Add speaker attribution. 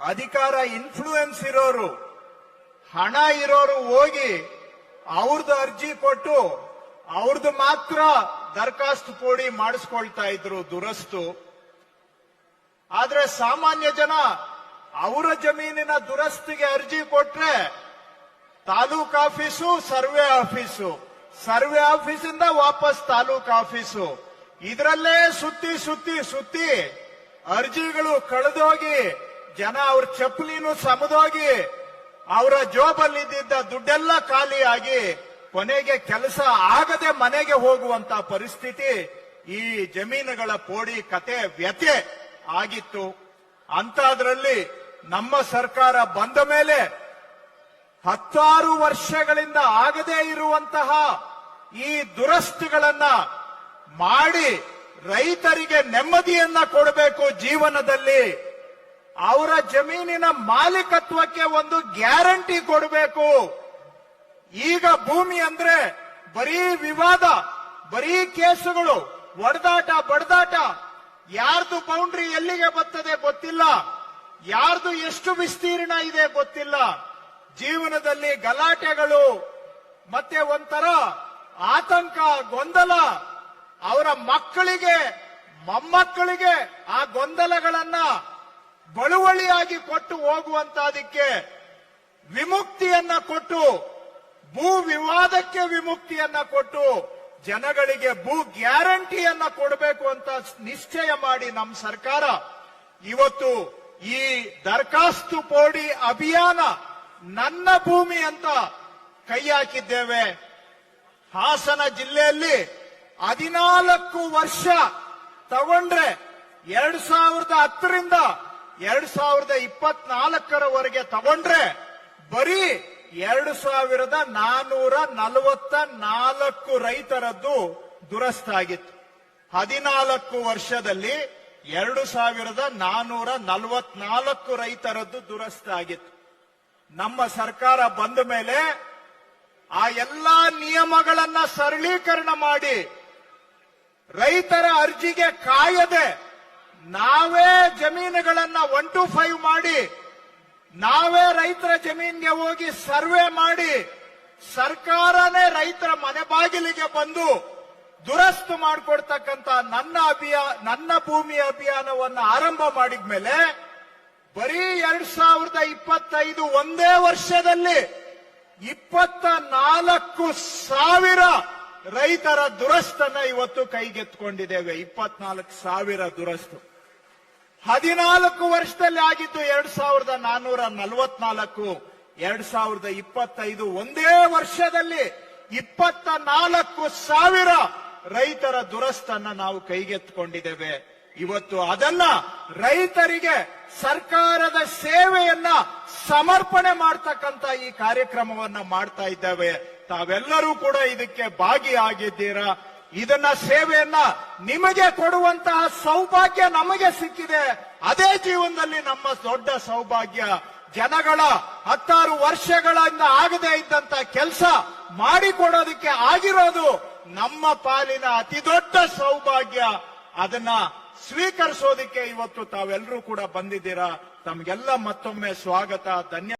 Speaker 1: ಅಧಿಕಾರ ಇನ್ಫ್ಲೂಯೆನ್ಸ್ ಇರೋರು, ಹಣ ಇರೋರು ಹೋಗಿ ಅವ್ರದ್ದು ಅರ್ಜಿ ಕೊಟ್ಟು ಅವ್ರದ್ದು ಮಾತ್ರ ದರಖಾಸ್ತು ಪೋಡಿ ಮಾಡಿಸ್ಕೊಳ್ತಾ ಇದ್ರು ದುರಸ್ತು. ಆದ್ರೆ ಸಾಮಾನ್ಯ ಜನ ಅವರ ಜಮೀನಿನ ದುರಸ್ತಿಗೆ ಅರ್ಜಿ ಕೊಟ್ರೆ taluk office, survey office. Survey ಆಫೀಸಿಂದ ವಾಪಸ್ ತಾಲೂಕ್ ಆಫೀಸು. ಇದರಲ್ಲೇ ಸುತ್ತಿ ಸುತ್ತಿ ಸುತ್ತಿ ಅರ್ಜಿಗಳು ಕಳೆದೋಗಿ ಜನ ಅವ್ರ ಚಪ್ಪಲಿನೂ ಸಮದೋಗಿ ಅವರ ಜೋಬಲ್ಲಿ ಇದ್ದಿದ್ದ ದುಡ್ಡೆಲ್ಲ ಖಾಲಿಯಾಗಿ ಕೊನೆಗೆ ಕೆಲಸ ಆಗದೆ ಮನೆಗೆ ಹೋಗುವಂತ ಪರಿಸ್ಥಿತಿ ಈ ಜಮೀನುಗಳ ಪೋಡಿ ಕತೆ ವ್ಯತೆ ಆಗಿತ್ತು. ಅಂತದ್ರಲ್ಲಿ ನಮ್ಮ ಸರ್ಕಾರ ಬಂದ ಮೇಲೆ ಹತ್ತಾರು ವರ್ಷಗಳಿಂದ ಆಗದೇ ಇರುವಂತಹ ಈ ದುರಸ್ತಿಗಳನ್ನ ಮಾಡಿ ರೈತರಿಗೆ ನೆಮ್ಮದಿಯನ್ನ ಕೊಡಬೇಕು ಜೀವನದಲ್ಲಿ. ಅವರ ಜಮೀನಿನ ಮಾಲೀಕತ್ವಕ್ಕೆ ಒಂದು ಗ್ಯಾರಂಟಿ ಕೊಡಬೇಕು. ಈಗ ಭೂಮಿ ಅಂದ್ರೆ ಬರೀ ವಿವಾದ, ಬರೀ ಕೇಸುಗಳು, ಒಡೆದಾಟ, ಬಡದಾಟ. ಯಾರ್ದು ಬೌಂಡ್ರಿ ಎಲ್ಲಿಗೆ ಬರ್ತದೆ ಗೊತ್ತಿಲ್ಲ. ಯಾರ್ದು ಎಷ್ಟು ವಿಸ್ತೀರ್ಣ ಇದೆ ಗೊತ್ತಿಲ್ಲ. ಜೀವನದಲ್ಲಿ ಗಲಾಟೆಗಳು, ಮತ್ತೆ ಒಂಥರ ಆತಂಕ, ಗೊಂದಲ. ಅವರ ಮಕ್ಕಳಿಗೆ, ಮೊಮ್ಮಕ್ಕಳಿಗೆ ಆ ಗೊಂದಲಗಳನ್ನ ಬಳುವಳಿಯಾಗಿ ಕೊಟ್ಟು ಹೋಗುವಂತದಕ್ಕೆ ವಿಮುಕ್ತಿಯನ್ನ ಕೊಟ್ಟು, ಭೂ ವಿವಾದಕ್ಕೆ ವಿಮುಕ್ತಿಯನ್ನ ಕೊಟ್ಟು ಜನಗಳಿಗೆ ಭೂ ಗ್ಯಾರಂಟಿಯನ್ನ ಕೊಡಬೇಕು ಅಂತ ನಿಶ್ಚಯ ಮಾಡಿ ನಮ್ಮ ಸರ್ಕಾರ. ಇವತ್ತು ಈ ದರಖಾಸ್ತು ಪೋಡಿ ಅಭಿಯಾನ ನನ್ನ ಭೂಮಿ ಅಂತ ಕೈ ಹಾಕಿದ್ದೇವೆ. ಹಾಸನ ಜಿಲ್ಲೆಯಲ್ಲಿ ಹದಿನಾಲ್ಕು ವರ್ಷ ತಗೊಂಡ್ರೆ ಎರಡ್ ಸಾವಿರದ ಹತ್ತರಿಂದ ಎರಡ್ ಸಾವಿರದ ಇಪ್ಪತ್ನಾಲ್ಕರವರೆಗೆ ತಗೊಂಡ್ರೆ ಬರೀ ಎರಡು ಸಾವಿರದ ನಾನೂರ ನಲವತ್ತ ನಾಲ್ಕು ರೈತರದ್ದು ದುರಸ್ತಾಗಿತ್ತು ಹದಿನಾಲ್ಕು ವರ್ಷದಲ್ಲಿ ಎರಡು ಸಾವಿರದ ನಾನೂರ ನಲವತ್ನಾಲ್ಕು ರೈತರದ್ದು ದುರಸ್ತಾಗಿತ್ತು ನಮ್ಮ ಸರ್ಕಾರ ಬಂದ ಮೇಲೆ ಆ ಎಲ್ಲಾ ನಿಯಮಗಳನ್ನ ಸರಳೀಕರಣ ಮಾಡಿ ರೈತರ ಅರ್ಜಿಗೆ ಕಾಯದೆ ನಾವೇ ಜಮೀನುಗಳನ್ನ ಒನ್ ಟು ಫೈವ್ ಮಾಡಿ, ನಾವೇ ರೈತರ ಜಮೀನಿಗೆ ಹೋಗಿ ಸರ್ವೆ ಮಾಡಿ, ಸರ್ಕಾರನೇ ರೈತರ ಮನೆ ಬಾಗಿಲಿಗೆ ಬಂದು ದುರಸ್ತು ಮಾಡಿಕೊಡ್ತಕ್ಕಂತ ನನ್ನ ಅಭಿಯಾ, ನನ್ನ ಭೂಮಿ ಅಭಿಯಾನವನ್ನು ಆರಂಭ ಮಾಡಿದ ಮೇಲೆ ಬರೀ ಎರಡ್ ಸಾವಿರದ ಇಪ್ಪತ್ತೈದು ಒಂದೇ ವರ್ಷದಲ್ಲಿ ಇಪ್ಪತ್ತ ನಾಲ್ಕು ಸಾವಿರ ರೈತರ ದುರಸ್ತನ್ನ ಇವತ್ತು ಕೈಗೆತ್ಕೊಂಡಿದ್ದೇವೆ ಇಪ್ಪತ್ನಾಲ್ಕು ಸಾವಿರ ದುರಸ್ತು. ಹದಿನಾಲ್ಕು ವರ್ಷದಲ್ಲಿ ಆಗಿದ್ದು ಎರಡ್ ಸಾವಿರದ ನಾನೂರ ನಲವತ್ನಾಲ್ಕು, ಎರಡ್ ಸಾವಿರದ ಇಪ್ಪತ್ತೈದು ಒಂದೇ ವರ್ಷದಲ್ಲಿ ಇಪ್ಪತ್ತ ನಾಲ್ಕು ಸಾವಿರ ರೈತರ ದುರಸ್ತನ್ನ ನಾವು ಕೈಗೆತ್ತಿಕೊಂಡಿದ್ದೇವೆ. ಇವತ್ತು ಅದನ್ನ ರೈತರಿಗೆ ಸರ್ಕಾರದ ಸೇವೆಯನ್ನ ಸಮರ್ಪಣೆ ಮಾಡ್ತಕ್ಕಂತ ಈ ಕಾರ್ಯಕ್ರಮವನ್ನ ಮಾಡ್ತಾ ಇದ್ದೇವೆ. ತಾವೆಲ್ಲರೂ ಕೂಡ ಇದಕ್ಕೆ ಭಾಗಿಯಾಗಿದ್ದೀರಾ? ಇದನ್ನ ಸೇವೆಯನ್ನ ನಿಮಗೆ ಕೊಡುವಂತಹ ಸೌಭಾಗ್ಯ ನಮಗೆ ಸಿಕ್ಕಿದೆ. ಅದೇ ಜೀವನದಲ್ಲಿ ನಮ್ಮ ದೊಡ್ಡ ಸೌಭಾಗ್ಯ. ಜನಗಳ ಹತ್ತಾರು ವರ್ಷಗಳಿಂದ ಆಗದೆ ಇದ್ದಂತ ಕೆಲಸ ಮಾಡಿಕೊಡೋದಕ್ಕೆ ಆಗಿರೋದು ನಮ್ಮ ಪಾಲಿನ ಅತಿ ದೊಡ್ಡ ಸೌಭಾಗ್ಯ. ಅದನ್ನ ಸ್ವೀಕರಿಸೋದಕ್ಕೆ ಇವತ್ತು ತಾವೆಲ್ಲರೂ ಕೂಡ ಬಂದಿದ್ದೀರಾ. ತಮ್ಗೆಲ್ಲ ಮತ್ತೊಮ್ಮೆ ಸ್ವಾಗತ. ಧನ್ಯ